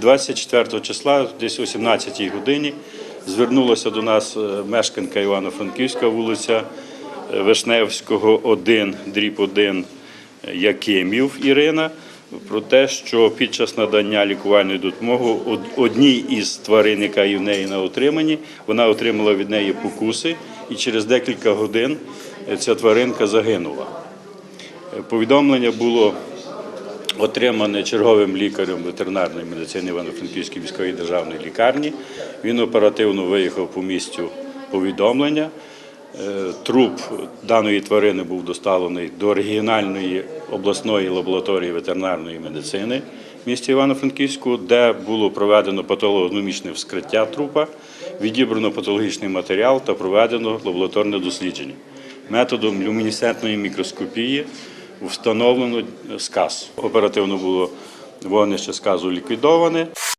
24 числа, десь о 17 годині, звернулася до нас е, мешканка Івано-Франківська вулиця е, Вишневського, 1, дріб 1, е, Якимів Ірина, про те, що під час надання лікувальної допомоги одній із тварин, яка є в неї на утриманні, вона отримала від неї покуси, і через декілька годин е, ця тваринка загинула. Повідомлення було отримане черговим лікарем ветеринарної медицини Івано-Франківської міської державної лікарні. Він оперативно виїхав по місцю повідомлення. Е, Труп даної тварини був доставлений до регіональної обласної лабораторії ветеринарної медицини місті Івано-Франківську, де було проведено патологономічне вскриття трупа, відібрано патологічний матеріал та проведено лабораторне дослідження. Методом люмінесцентної мікроскопії встановлено сказ. Оперативно було вогнище сказу ліквідоване.